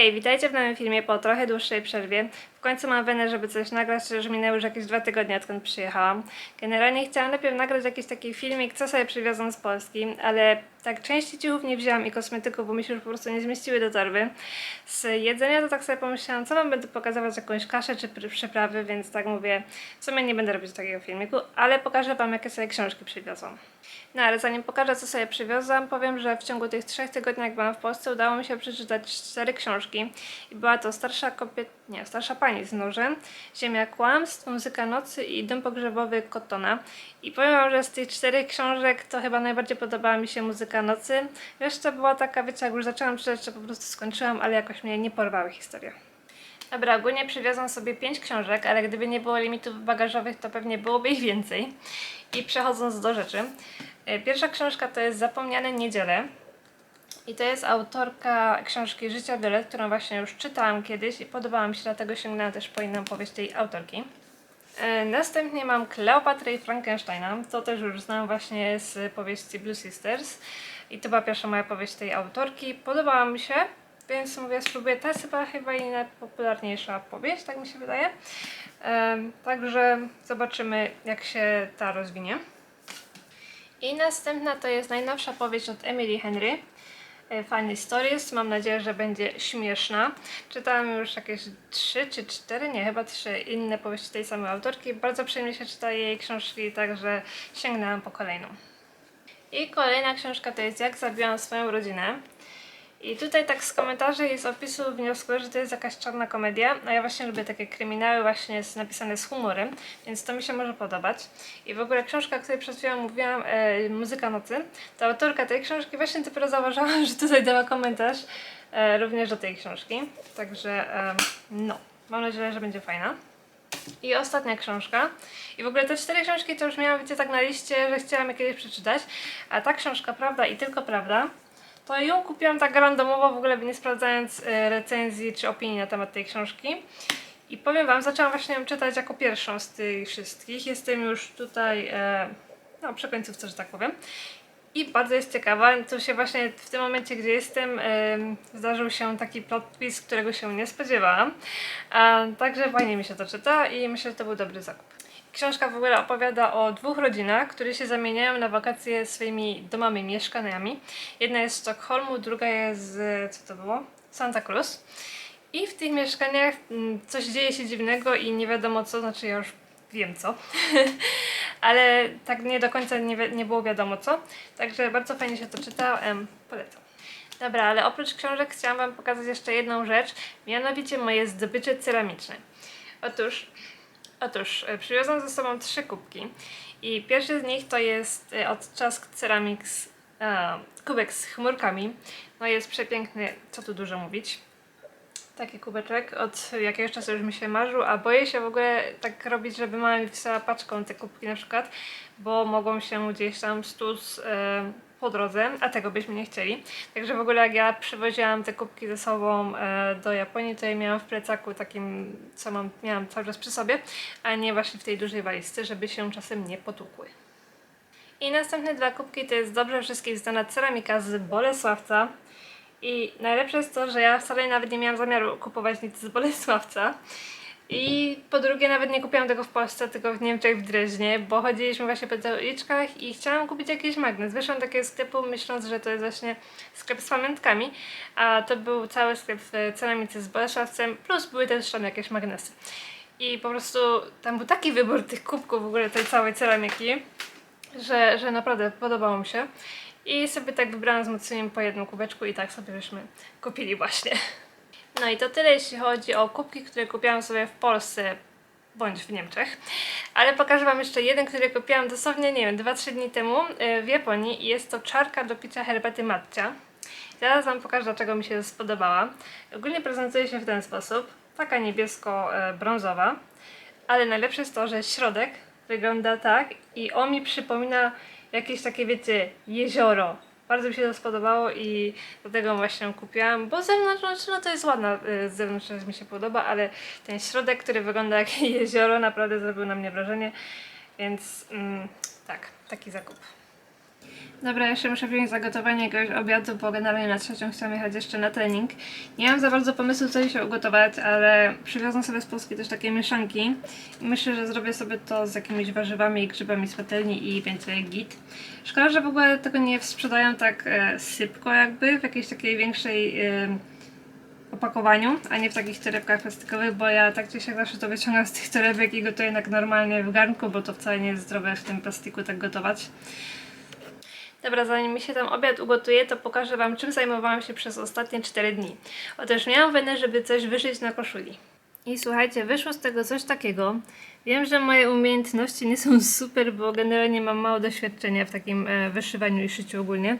Hej, witajcie w nowym filmie po trochę dłuższej przerwie. W końcu mam wenę, żeby coś nagrać, że minęły już jakieś dwa tygodnie, odkąd przyjechałam. Generalnie chciałam najpierw nagrać jakiś taki filmik, co sobie przywiozłam z Polski, ale tak części ciuchów nie wzięłam i kosmetyków, bo mi się już po prostu nie zmieściły do torby. Z jedzenia to tak sobie pomyślałam, co wam będę pokazywać, jakąś kaszę czy pr- przyprawy, więc tak mówię, w sumie nie będę robić takiego filmiku, ale pokażę wam, jakie sobie książki przywiozłam. No ale zanim pokażę, co sobie przywiozłam, powiem, że w ciągu tych trzech tygodni, jak byłam w Polsce, udało mi się przeczytać cztery książki. I była to Starsza kobiet... nie, Starsza Pani z nożem, Ziemia kłamstw, Muzyka nocy i Dom pogrzebowy Kotona. I powiem wam, że z tych czterech książek to chyba najbardziej podobała mi się Muzyka nocy. Reszta była taka, wiecie, jak już zaczęłam czytać, to po prostu skończyłam, ale jakoś mnie nie porwały historie. Dobra, ogólnie przywiozłam sobie pięć książek, ale gdyby nie było limitów bagażowych, to pewnie byłoby ich więcej. I przechodząc do rzeczy. e, Pierwsza książka to jest Zapomniane Niedziele. I to jest autorka książki Życia Violet, którą właśnie już czytałam kiedyś i podobała mi się, dlatego sięgnęłam też po inną powieść tej autorki. E, Następnie mam Kleopatrę i Frankensteina. To też już znam właśnie z powieści Blue Sisters. I to była pierwsza moja powieść tej autorki. Podobała mi się, więc mówię, spróbuję. To jest chyba, chyba jej najpopularniejsza powieść, tak mi się wydaje. Em, Także zobaczymy, jak się ta rozwinie. I następna to jest najnowsza powieść od Emily Henry. E, Funny Stories. Mam nadzieję, że będzie śmieszna. Czytałam już jakieś trzy czy cztery, nie, chyba trzy inne powieści tej samej autorki. Bardzo przyjemnie się czyta jej książki, także sięgnęłam po kolejną. I kolejna książka to jest Jak zabiłam swoją rodzinę. I tutaj tak z komentarzy i z opisu wnioskuję, że to jest jakaś czarna komedia, a ja właśnie lubię takie kryminały właśnie z, napisane z humorem, więc to mi się może podobać. I w ogóle książka, o której przed chwilą mówiłam, e, Muzyka nocy, to autorka tej książki właśnie dopiero zauważyłam, że tutaj dała komentarz e, również do tej książki. Także e, no, mam nadzieję, że będzie fajna. I ostatnia książka. I w ogóle te cztery książki to już miałam, wiecie, tak na liście, że chciałam je kiedyś przeczytać. A ta książka, Prawda i tylko Prawda, to ją kupiłam tak randomowo, w ogóle nie sprawdzając e, recenzji czy opinii na temat tej książki. I powiem Wam, zaczęłam właśnie ją czytać jako pierwszą z tych wszystkich. Jestem już tutaj, e, no przy końcówce, że tak powiem. I bardzo jest ciekawa. To się właśnie w tym momencie, gdzie jestem, em, zdarzył się taki plot twist, którego się nie spodziewałam. Także fajnie mi się to czyta i myślę, że to był dobry zakup. Książka w ogóle opowiada o dwóch rodzinach, które się zamieniają na wakacje swoimi domami, mieszkaniami. Jedna jest z Sztokholmu, druga jest z, co to było? Santa Cruz. I w tych mieszkaniach mm, coś dzieje się dziwnego i nie wiadomo co, znaczy ja już wiem co, ale tak nie do końca nie, nie było wiadomo co. Także bardzo fajnie się to czyta, polecam. Dobra, ale oprócz książek chciałam Wam pokazać jeszcze jedną rzecz, mianowicie moje zdobycze ceramiczne. Otóż Otóż e, przywiozłam ze sobą trzy kubki i pierwszy z nich to jest e, od Czask Ceramics e, kubek z chmurkami. No jest przepiękny, co tu dużo mówić. Taki kubeczek od jakiegoś czasu już mi się marzył, a boję się w ogóle tak robić, żeby mama mi wpisała paczką te kubki na przykład, bo mogą się gdzieś tam stus po drodze, a tego byśmy nie chcieli. Także w ogóle jak ja przywoziłam te kubki ze sobą e, do Japonii, to je miałam w plecaku takim, co mam, miałam cały czas przy sobie, a nie właśnie w tej dużej walizce, żeby się czasem nie potłukły. I następne dwa kubki to jest dobrze wszystkich znana ceramika z Bolesławca. I najlepsze jest to, że ja wcale nawet nie miałam zamiaru kupować nic z Bolesławca. I po drugie, nawet nie kupiłam tego w Polsce, tylko w Niemczech, w Dreźnie, bo chodziliśmy właśnie po uliczkach i chciałam kupić jakiś magnes. Wyszłam do takiego sklepu, myśląc, że to jest właśnie sklep z pamiątkami, a to był cały sklep w ceramice z Bolesławcem, plus były też tam jakieś magnesy. I po prostu tam był taki wybór tych kubków w ogóle tej całej ceramiki, że, że naprawdę podobało mi się. I sobie tak wybrałam z moceniem po jednym kubeczku i tak sobie żeśmy kupili właśnie. No i to tyle jeśli chodzi o kubki, które kupiłam sobie w Polsce bądź w Niemczech. Ale pokażę Wam jeszcze jeden, który kupiłam dosłownie, nie wiem, 2-3 dni temu y, w Japonii i jest to czarka do picia herbaty matcha. Zaraz Wam pokażę, dlaczego mi się spodobała. Ogólnie prezentuje się w ten sposób. Taka niebiesko-brązowa. Ale najlepsze jest to, że środek wygląda tak i on mi przypomina jakieś takie, wiecie, jezioro. Bardzo mi się to spodobało i dlatego właśnie ją kupiłam, bo zewnątrz, no to jest ładna, y, z zewnątrz też mi się podoba, ale ten środek, który wygląda jak jezioro, naprawdę zrobił na mnie wrażenie, więc mm, tak, taki zakup. Dobra, jeszcze muszę wziąć zagotowanie jakiegoś obiadu, bo generalnie na trzecią chciałam jechać jeszcze na trening. Nie mam za bardzo pomysłu, co dzisiaj ugotować, ale przywiozłam sobie z Polski też takie mieszanki. I myślę, że zrobię sobie to z jakimiś warzywami i grzybami z patelni i będzie git. Szkoda, że w ogóle tego nie sprzedają tak e, sypko jakby, w jakiejś takiej większej... E, opakowaniu, a nie w takich torebkach plastikowych, bo ja tak czy siak zawsze to wyciągam z tych torebek i gotuję tak normalnie w garnku, bo to wcale nie jest zdrowe w tym plastiku tak gotować. Dobra, zanim mi się tam obiad ugotuje, to pokażę Wam, czym zajmowałam się przez ostatnie 4 dni. Otóż miałam wenę, żeby coś wyszyć na koszuli. I słuchajcie, wyszło z tego coś takiego. Wiem, że moje umiejętności nie są super, bo generalnie mam mało doświadczenia w takim e, wyszywaniu i szyciu ogólnie.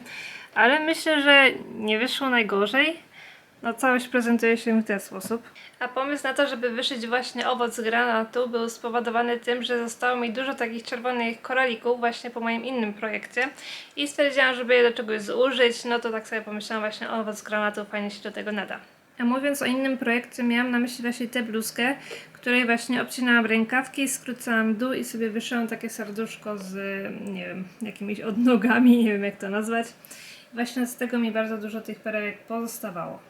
Ale myślę, że nie wyszło najgorzej. No całość prezentuje się w ten sposób. A pomysł na to, żeby wyszyć właśnie owoc granatu był spowodowany tym, że zostało mi dużo takich czerwonych koralików właśnie po moim innym projekcie i stwierdziłam, żeby je do czegoś zużyć, no to tak sobie pomyślałam właśnie owoc granatu fajnie się do tego nada. A mówiąc o innym projekcie, miałam na myśli właśnie tę bluzkę, której właśnie obcinałam rękawki, skrócałam dół i sobie wyszyłam takie serduszko z, nie wiem, jakimiś odnogami, nie wiem jak to nazwać. Właśnie z tego mi bardzo dużo tych perełek pozostawało.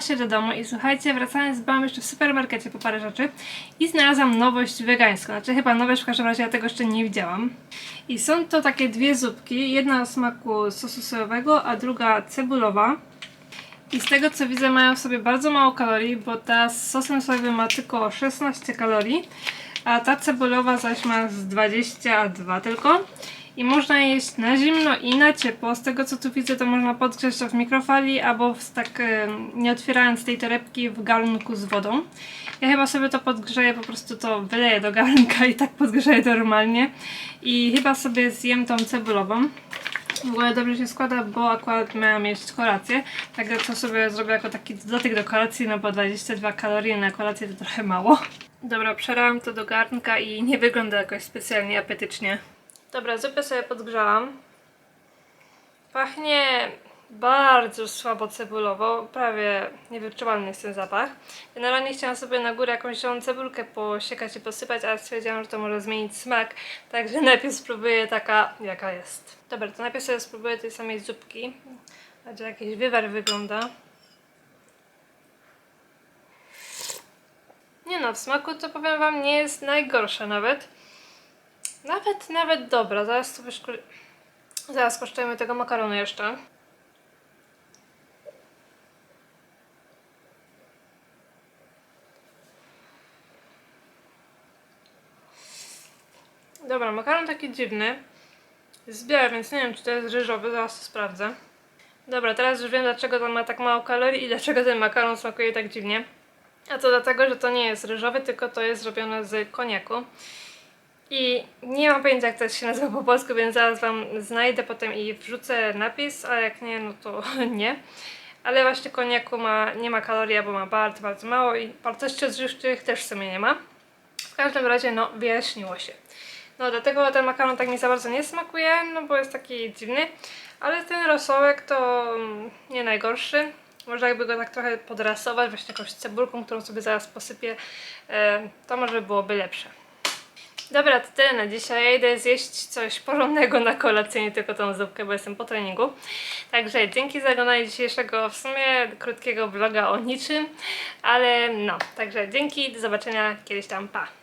Właśnie do domu i słuchajcie, wracając byłam jeszcze w supermarkecie po parę rzeczy i znalazłam nowość wegańską. Znaczy chyba nowość, w każdym razie ja tego jeszcze nie widziałam. I są to takie dwie zupki, jedna o smaku sosu sojowego, a druga cebulowa. I z tego co widzę mają w sobie bardzo mało kalorii, bo ta z sosem sojowym ma tylko 16 kalorii, a ta cebulowa zaś ma z 22 tylko. I można jeść na zimno i na ciepło. Z tego co tu widzę, to można podgrzać to w mikrofali albo w, tak e, nie otwierając tej torebki w garnku z wodą. Ja chyba sobie to podgrzeję, po prostu to wyleję do garnka i tak podgrzeję to normalnie. I chyba sobie zjem tą cebulową. W ogóle dobrze się składa, bo akurat miałam jeść kolację, także to sobie zrobię jako taki dodatek do kolacji, no bo 22 kalorie na kolację to trochę mało. Dobra, przerałam to do garnka i nie wygląda jakoś specjalnie apetycznie. Dobra, zupę sobie podgrzałam. Pachnie bardzo słabo cebulowo, prawie niewyczuwalny jest ten zapach. Generalnie chciałam sobie na górę jakąś zieloną cebulkę posiekać i posypać, ale stwierdziłam, że to może zmienić smak, także najpierw spróbuję taka, jaka jest. Dobra, to najpierw sobie spróbuję tej samej zupki. Będzie jakiś wywar wygląda. Nie no, w smaku to powiem wam nie jest najgorsze nawet. Nawet, nawet dobra. Zaraz sobie szkoli... Zaraz kosztujemy tego makaronu jeszcze. Dobra, makaron taki dziwny. Jest biały, więc nie wiem, czy to jest ryżowy. Zaraz to sprawdzę. Dobra, teraz już wiem, dlaczego to ma tak mało kalorii i dlaczego ten makaron smakuje tak dziwnie. A to dlatego, że to nie jest ryżowy, tylko to jest zrobione z koniaku. I nie mam pojęcia jak to się nazywa po polsku, więc zaraz Wam znajdę potem i wrzucę napis, a jak nie, no to nie. Ale właśnie koniaku ma, nie ma kalorii, bo ma bardzo, bardzo mało i wartości odżywczych też w sumie nie ma. W każdym razie, no, wyjaśniło się. No, dlatego ten makaron tak mi za bardzo nie smakuje, no bo jest taki dziwny. Ale ten rosołek to mm, nie najgorszy. Może jakby go tak trochę podrasować, właśnie jakąś cebulką, którą sobie zaraz posypię, e, to może byłoby lepsze. Dobra, to tyle na dzisiaj. Ja idę zjeść coś porządnego na kolację, nie tylko tą zupkę, bo jestem po treningu. Także dzięki za oglądanie dzisiejszego w sumie krótkiego vloga o niczym, ale no, także dzięki, do zobaczenia kiedyś tam, pa!